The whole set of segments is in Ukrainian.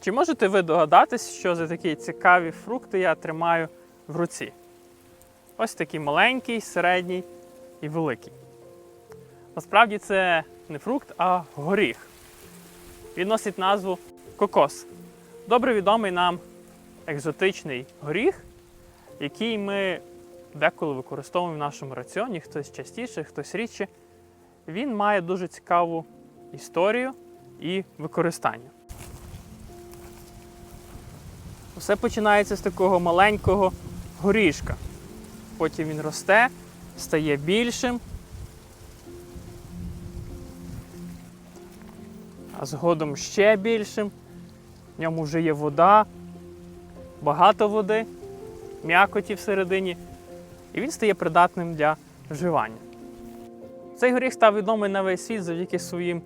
Чи можете ви догадатись, що за такі цікаві фрукти я тримаю в руці? Ось такий маленький, середній і великий. Насправді це не фрукт, а горіх. Він носить назву кокос. Добре відомий нам екзотичний горіх, який ми деколи використовуємо в нашому раціоні, хтось частіше, хтось рідше. Він має дуже цікаву історію і використання. Все починається з такого маленького горішка. Потім він росте, стає більшим. А згодом ще більшим. В ньому вже є вода, багато води, м'якоті всередині. І він стає придатним для вживання. Цей горіх став відомий на весь світ завдяки своїм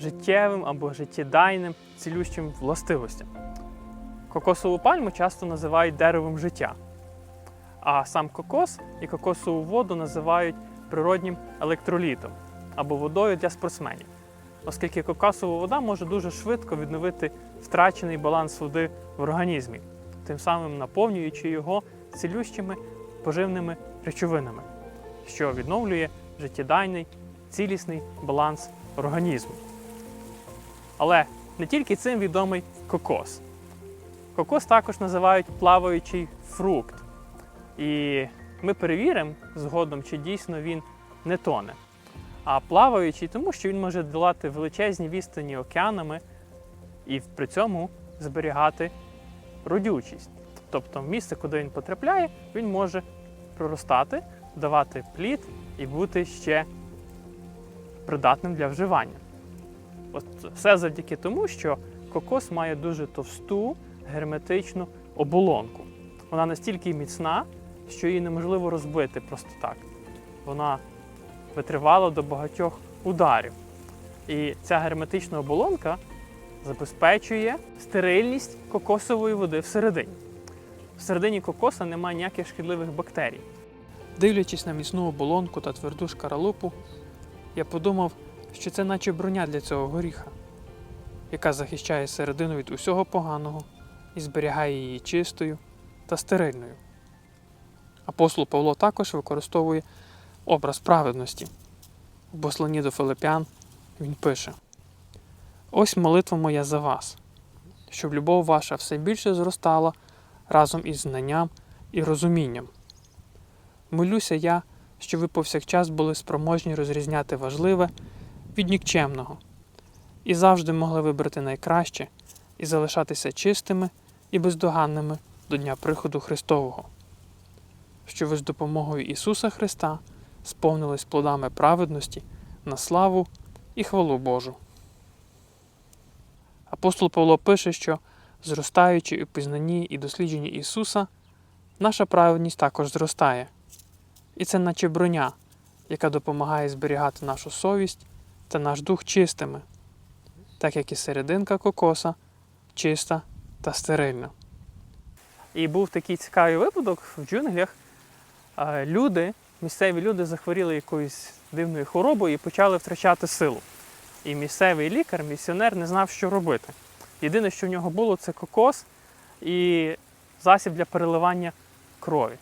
життєвим або життєдайним цілющим властивостям. Кокосову пальму часто називають деревом життя, а сам кокос і кокосову воду називають природнім електролітом або водою для спортсменів, оскільки кокосова вода може дуже швидко відновити втрачений баланс води в організмі, тим самим наповнюючи його цілющими поживними речовинами, що відновлює життєдайний цілісний баланс організму. Але не тільки цим відомий кокос. Кокос також називають плаваючий фрукт. І ми перевіримо згодом, чи дійсно він не тоне. А плаваючий, тому що він може долати величезні відстані океанами і при цьому зберігати родючість. Тобто, в місце, куди він потрапляє, він може проростати, давати плід і бути ще придатним для вживання. От все завдяки тому, що кокос має дуже товсту герметичну оболонку. Вона настільки міцна, що її неможливо розбити просто так. Вона витривала до багатьох ударів. І ця герметична оболонка забезпечує стерильність кокосової води всередині. Всередині кокоса немає ніяких шкідливих бактерій. Дивлячись на міцну оболонку та тверду шкаралупу, я подумав, що це наче броня для цього горіха, яка захищає середину від усього поганого і зберігає її чистою та стерильною. Апостол Павло також використовує образ праведності. У посланні до Филипян він пише: Ось молитва моя за вас, щоб любов ваша все більше зростала разом із знанням і розумінням. Молюся я, щоб ви повсякчас були спроможні розрізняти важливе від нікчемного і завжди могли вибрати найкраще і залишатися чистими і бездоганними до Дня приходу Христового, що ви з допомогою Ісуса Христа сповнились плодами праведності на славу і хвалу Божу. Апостол Павло пише, що, зростаючи у пізнанні і дослідженні Ісуса, наша праведність також зростає. І це наче броня, яка допомагає зберігати нашу совість та наш дух чистими, так як і серединка кокоса чиста та стерильна. І був такий цікавий випадок в джунглях. Люди, місцеві люди захворіли якоюсь дивною хворобою і почали втрачати силу. І місцевий лікар, місіонер не знав, що робити. Єдине, що в нього було, це кокос і засіб для переливання крові.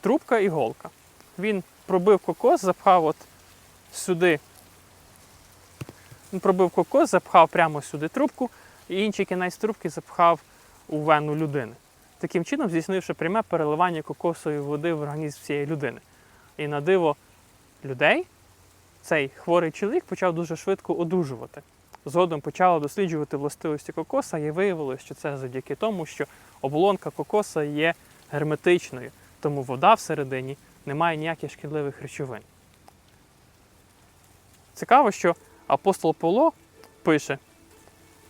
Трубка і голка. Він пробив кокос, запхав от сюди. Він пробив кокос, запхав прямо сюди трубку, і інший кінець трубки запхав у вену людини. Таким чином, здійснивши пряме переливання кокосової води в організм цієї людини. І на диво людей цей хворий чоловік почав дуже швидко одужувати. Згодом почала досліджувати властивості кокоса і виявилося, що це завдяки тому, що оболонка кокоса є герметичною, тому вода всередині не має ніяких шкідливих речовин. Цікаво, що апостол Павло пише,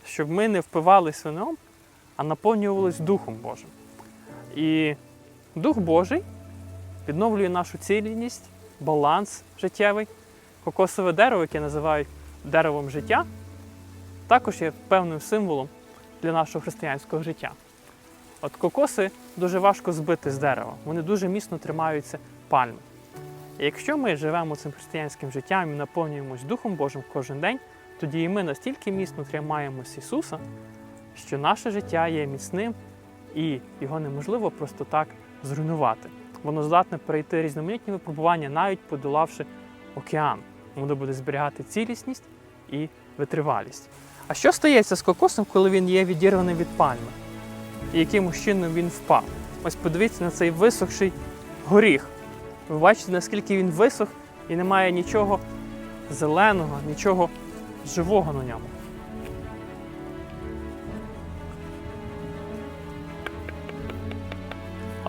щоб ми не впивались вином, а наповнювались Духом Божим. І Дух Божий відновлює нашу цілісність, баланс життєвий. Кокосове дерево, яке називають деревом життя, також є певним символом для нашого християнського життя. От кокоси дуже важко збити з дерева, вони дуже міцно тримаються пальми. І якщо ми живемо цим християнським життям і наповнюємось Духом Божим кожен день, тоді і ми настільки міцно тримаємось Ісуса, що наше життя є міцним і його неможливо просто так зруйнувати. Воно здатне перейти різноманітні випробування, навіть подолавши океан. Воно буде зберігати цілісність і витривалість. А що стається з кокосом, коли він є відірваний від пальми? І яким чином він впав? Ось подивіться на цей висохший горіх. Ви бачите, наскільки він висох і немає нічого зеленого, нічого живого на ньому.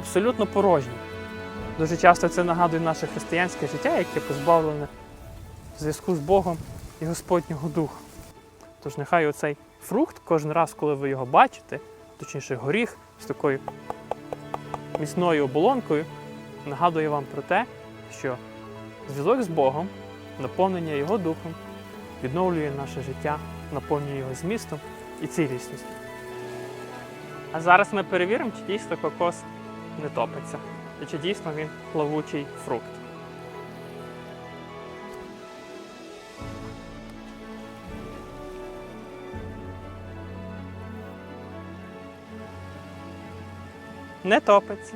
Абсолютно порожній. Дуже часто це нагадує наше християнське життя, яке позбавлене зв'язку з Богом і Господнього Духа. Тож нехай оцей фрукт кожен раз, коли ви його бачите, точніше горіх з такою міцною оболонкою, нагадує вам про те, що зв'язок з Богом, наповнення Його Духом, відновлює наше життя, наповнює його змістом і цілісністю. А зараз ми перевіримо, чи дійсно кокос не топиться, і чи дійсно він плавучий фрукт. Не топиться.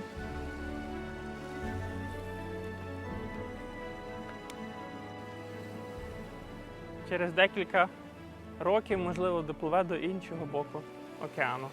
Через декілька років, можливо, допливе до іншого боку океану.